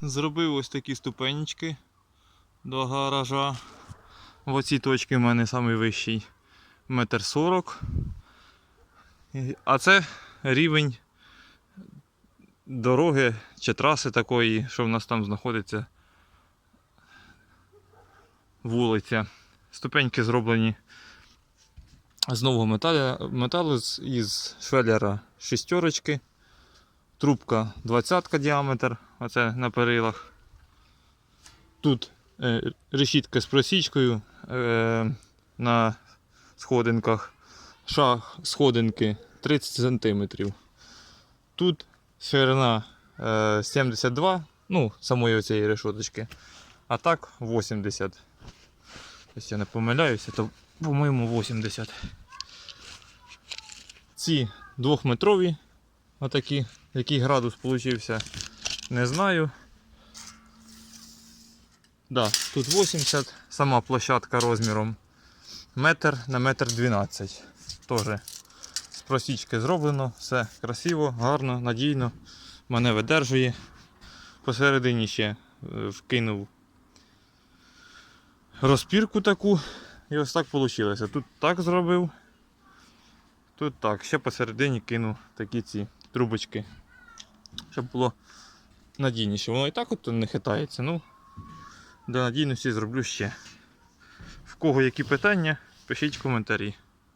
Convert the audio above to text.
Зробив ось такі ступенечки до гаража. В оцій точці в мене найвищий метр сорок. А це рівень дороги чи траси такої, що в нас там знаходиться вулиця. Ступеньки зроблені з нового металу, металу із швеллера шістерочки. Трубка 20 діаметр, оце на перилах. Тут е, решітка з просічкою е, на сходинках. Шаг сходинки 30 см. Тут ширина е, 72, ну, самої цієї решоточки. А так 80. Якщо я не помиляюся, то по-моєму 80. Ці двохметрові, отакі, який градус получився, не знаю. Да, тут 80, сама площадка розміром метр на метр 12. Тоже з просічки зроблено, все красиво, гарно, надійно. Мене видержує. Посередині ще е, вкинув розпірку таку. І ось так вийшло. Тут так зробив. Тут так. Ще посередині кинув такі ці трубочки. Щоб було надійніше. Воно і так от не хитається. Ну, для надійності зроблю ще. В кого які питання, пишіть в коментарі.